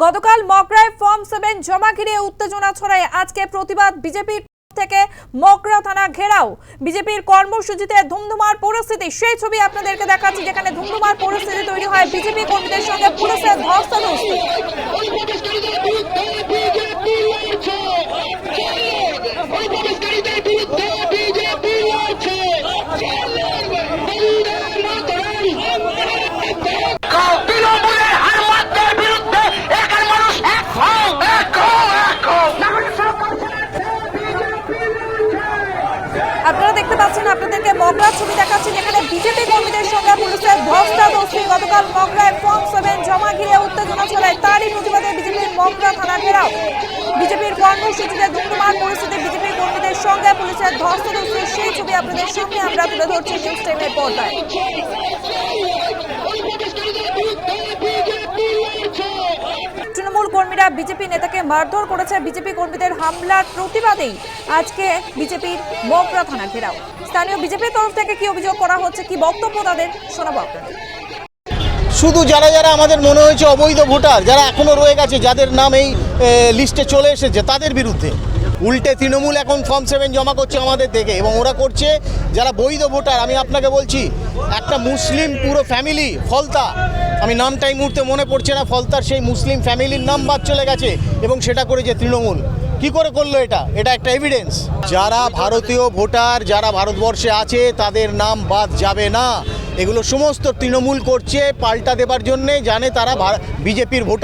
গতকাল মকরায় form seven জমা ঘিরে উত্তেজনা ছড়ায়। আজকে প্রতিবাদ বিজেপির থেকে মকরা থানা ঘেরাও। বিজেপির কর্মসূচিতে ধুমধুমার পরিস্থিতি। সেই ছবি আপনাদেরকে দেখাচ্ছি যেখানে ধুমধুমার পরিস্থিতি তৈরি হয়। বিজেপি কর্মীদের সঙ্গে পুলিশের ধস্তাধস্তি। পাচ্ছেন, আপনাদেরকে মগরা ছবি দেখাচ্ছি যেখানে বিজেপি কর্মীদের সঙ্গে পুলিশের ধস্তাধস্তি গতকাল মগরায় ফর্ম সেভেন জমা ঘিরে উত্তেজনা ছড়ায়। তারই প্রতিবাদে বিজেপির মগরা থানা ঘেরাও। বিজেপির কর্মসূচিতে ধুমধুমার পরিস্থিতি বিজেপি কর্মীদের সঙ্গে পুলিশের ধস্তাধস্তি সেই ছবি আপনাদের সামনে আমরা তুলে ধরছি নিউজ টাইমের পর্দায়। কর্মীরা বিজেপি নেতাকে মারধর করেছে। বিজেপি কর্মীদের হামলার প্রতিবাদেই আজকে বিজেপির মগরা থানা ঘেরাও। স্থানীয় বিজেপির তরফ থেকে কি অভিযোগ করা হচ্ছে, কি বক্তব্য তাদের, শোনাবো আপনাদের। শুধু যারা যারা আমাদের মনে হয়েছে অবৈধ ভোটার, যারা এখনও রয়ে গেছে, যাদের নাম এই লিস্টে চলে এসেছে, তাদের বিরুদ্ধে। উল্টে তৃণমূল এখন ফর্ম সেভেন জমা করছে আমাদের থেকে এবং ওরা করছে, যারা বৈধ ভোটার, আমি আপনাকে বলছি, একটা মুসলিম পুরো ফ্যামিলি ফলতা। আমি নামটা এই মুহূর্তে মনে পড়ছে না, ফলতার সেই মুসলিম ফ্যামিলির নাম বাদ চলে গেছে এবং সেটা করেছে তৃণমূল। কি করে করল এটা? এটা একটা এভিডেন্স যারা ভারতীয় ভোটার, যারা ভারতবর্ষে আছে, তাদের নাম বাদ যাবে না। এগুলো সমস্ত তৃণমূল করছে, পাল্টা দেবার জন্যে। জানে তারা বিজেপির ভোটার